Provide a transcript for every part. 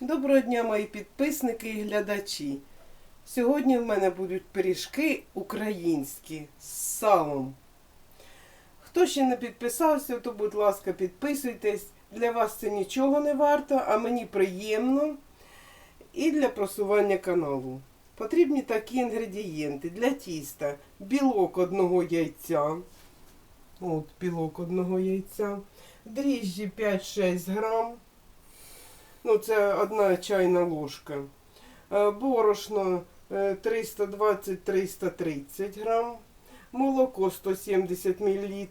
Доброго дня, мої підписники і глядачі. Сьогодні в мене будуть пиріжки українські з салом. Хто ще не підписався, то, будь ласка, підписуйтесь. Для вас це нічого не варто, а мені приємно і для просування каналу. Потрібні такі інгредієнти для тіста. Білок одного яйця. От білок одного яйця. Дріжджі 5-6 грам. Ну, це одна чайна ложка. Е, Борошно е, 320-330 грам. Молоко 170 мл.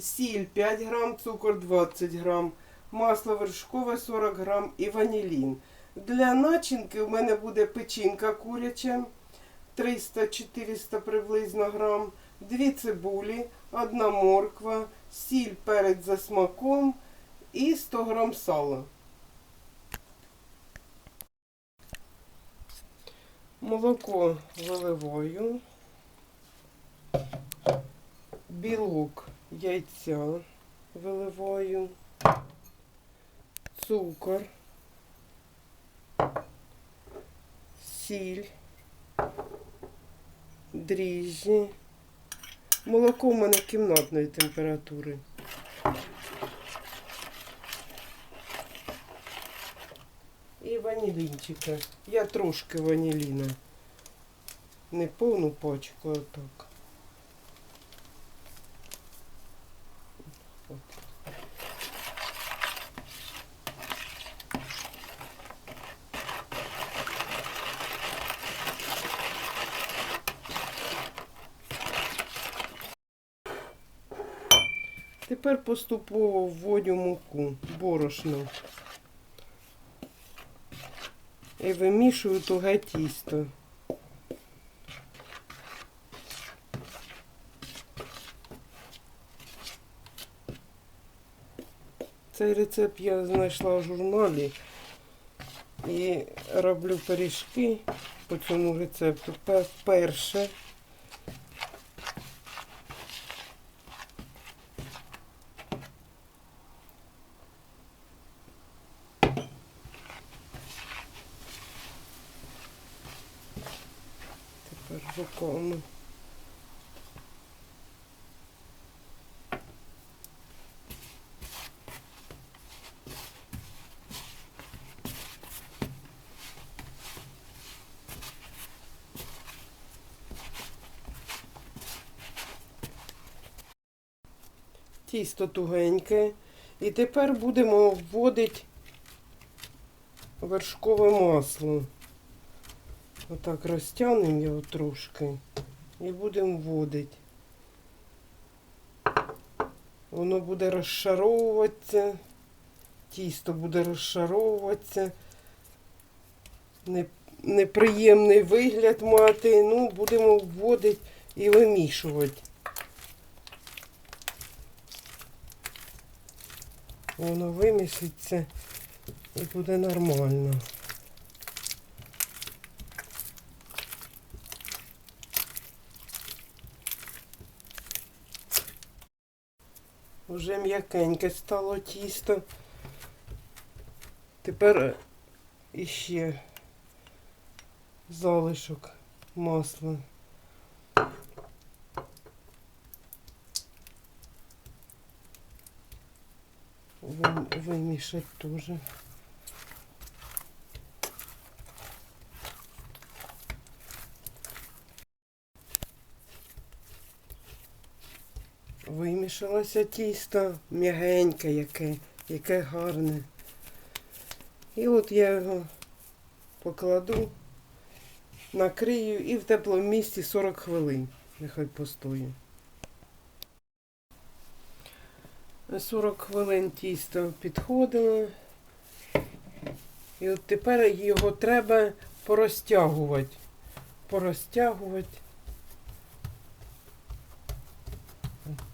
Сіль 5 грам, цукор 20 грам. Масло вершкове 40 грам і ванілін. Для начинки в мене буде печінка куряча 300-400 приблизно грам. Дві цибулі, одна морква, сіль перець за смаком і 100 грам сала. Молоко виливаю, білок яйця виливаю, цукор, сіль, дріжджі. Молоко в мене кімнатної температури. І ванілінчика. Я трошки ваніліна. Не повну пачку, а так. Тепер поступово вводю муку, борошно. І вимішую туге тісто. Цей рецепт я знайшла в журналі і роблю пиріжки по цьому рецепту. Перше. Тепер руками. Тісто тугеньке. І тепер будемо вводити вершкове масло. Отак розтягнемо його трошки і будемо вводити. Воно буде розшаровуватися, тісто буде розшаровуватися. Неприємний вигляд мати. Ну, будемо вводити і вимішувати. Воно вимішиться і буде нормально. Вже м'якеньке стало тісто. Тепер іще залишок масла. Вимішати теж. Вимішалося тісто м'ягеньке яке, яке гарне. І от я його покладу, накрию і в теплому місці 40 хвилин. Нехай постоїть. 40 хвилин тісто підходило. І от тепер його треба порозтягувати. Порозтягувати.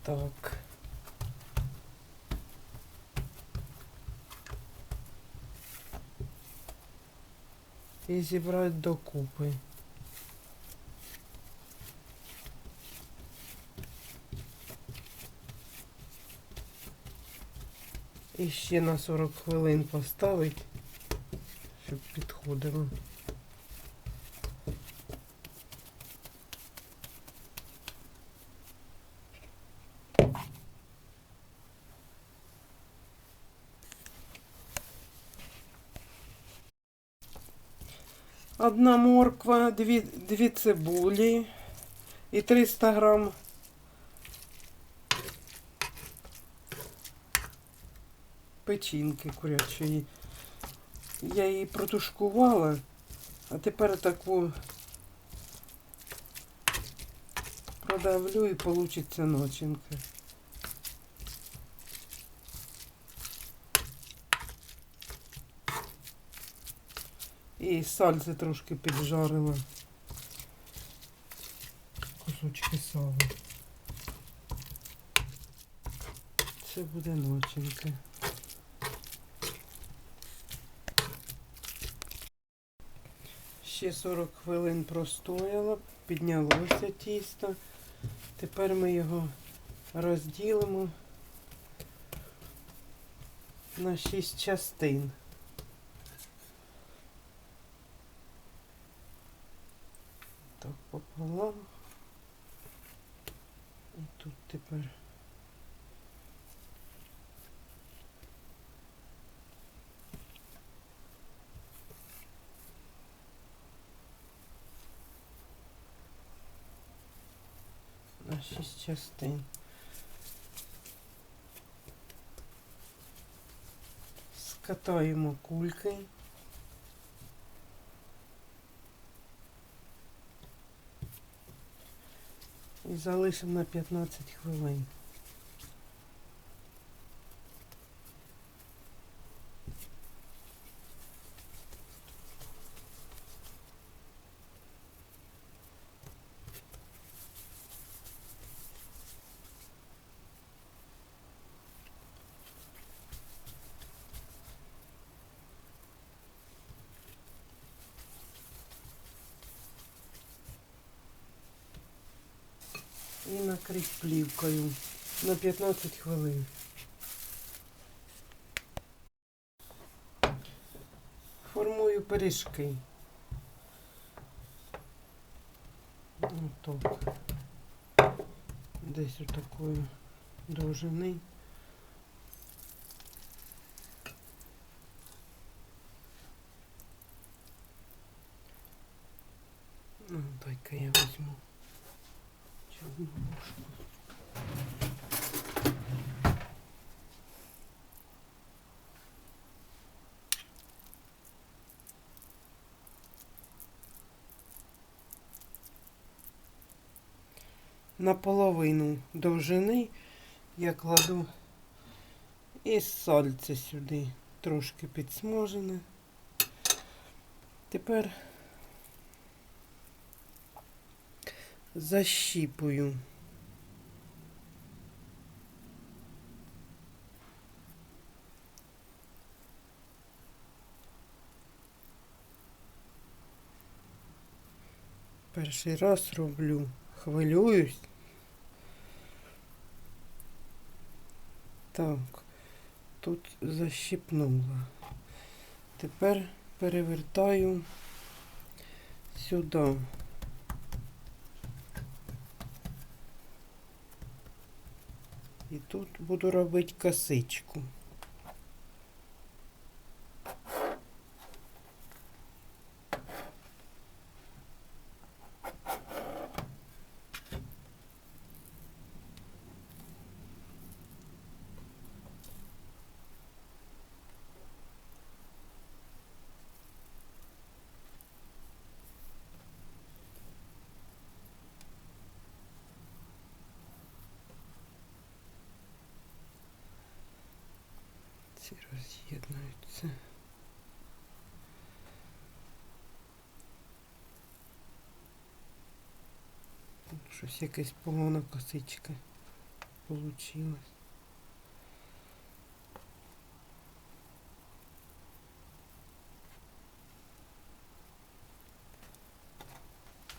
Так. І зібрати докупи. І ще на 40 хвилин поставить, щоб підходило. Одна морква, дві, дві цибулі і 300 грам печінки курячої. Я її протушкувала, а тепер таку продавлю і получиться начинка. І сальце трошки піджарила. Кусочки сала. Це буде начинка. Ще 40 хвилин простояло, піднялося тісто. Тепер ми його розділимо на 6 частин. Так, пополам. І тут тепер. На шість частин. Скатаємо кульки. І залишимо на 15 хвилин. І накрить плівкою на 15 хвилин. Формую пиріжки. Отак. Десь отакої довжини. Ну, дай-ка я візьму. Чорну ложку. Наполовину довжини я кладу і сальце сюди трошки підсмажене. Тепер защіпую. Перший раз роблю, хвилююсь. Так, тут защіпнула. Тепер перевертаю сюди. І тут буду робити косичку. Ці роз'єднуються. Щось якась погана косичка получилась.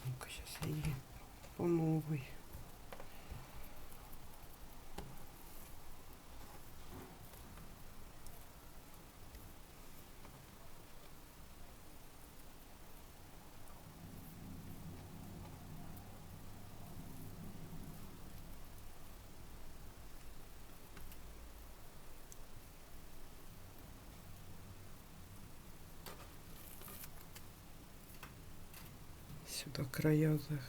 Ну-ка, сейчас я її по новой. Сюди края зах.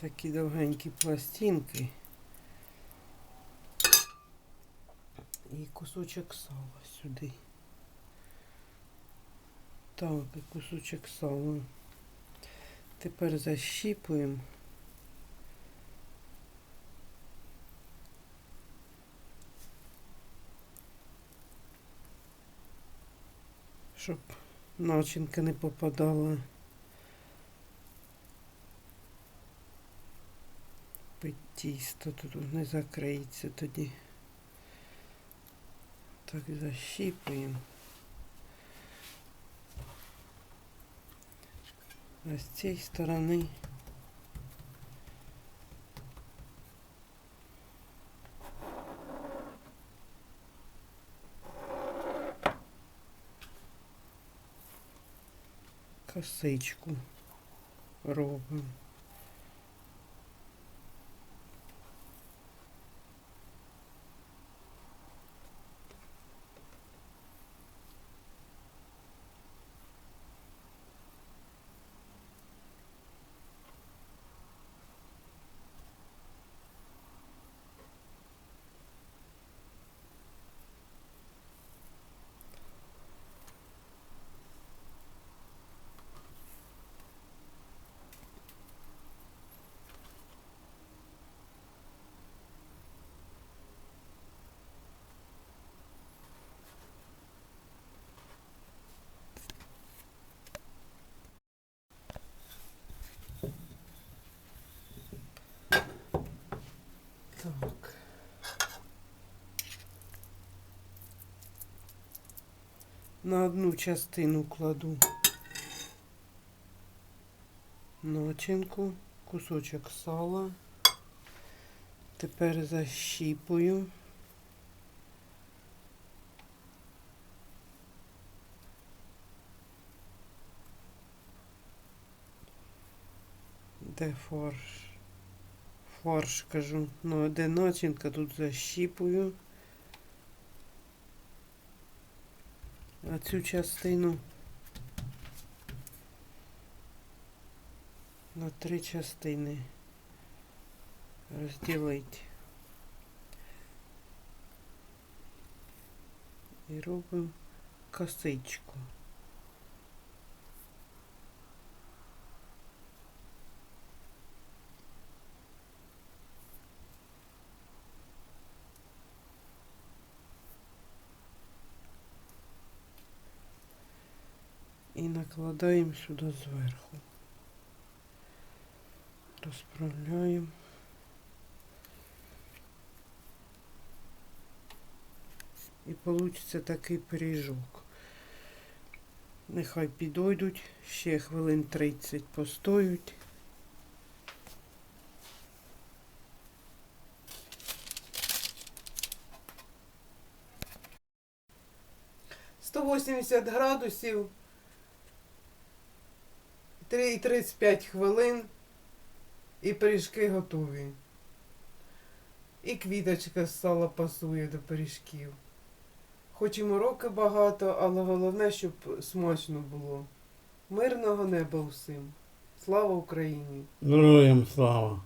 Такі довгенькі пластинки. І кусочок сала сюди. Так, кусочок сала. Тепер защіпуємо. Щоб начинка не попадала. під тісто тут не закриється тоді. Так защіпуємо. З цієї сторони косичку робимо. Так. На одну частину кладу начинку, кусочок сала. Тепер защіпую. Де фарш? Фарш кажу. Ну, де начинка, тут защіпую. А цю частину на три частини розділити. І робимо косичку. І накладаємо сюди зверху. Розправляємо. І вийде такий пиріжок. Нехай підойдуть, ще хвилин 30 постоють. Сто вісімдесят градусів. 3 35 хвилин і пиріжки готові. І квіточка з сала пасує до пиріжків. Хоч і мороки багато, але головне, щоб смачно було. Мирного неба усім. Слава Україні! Героям слава!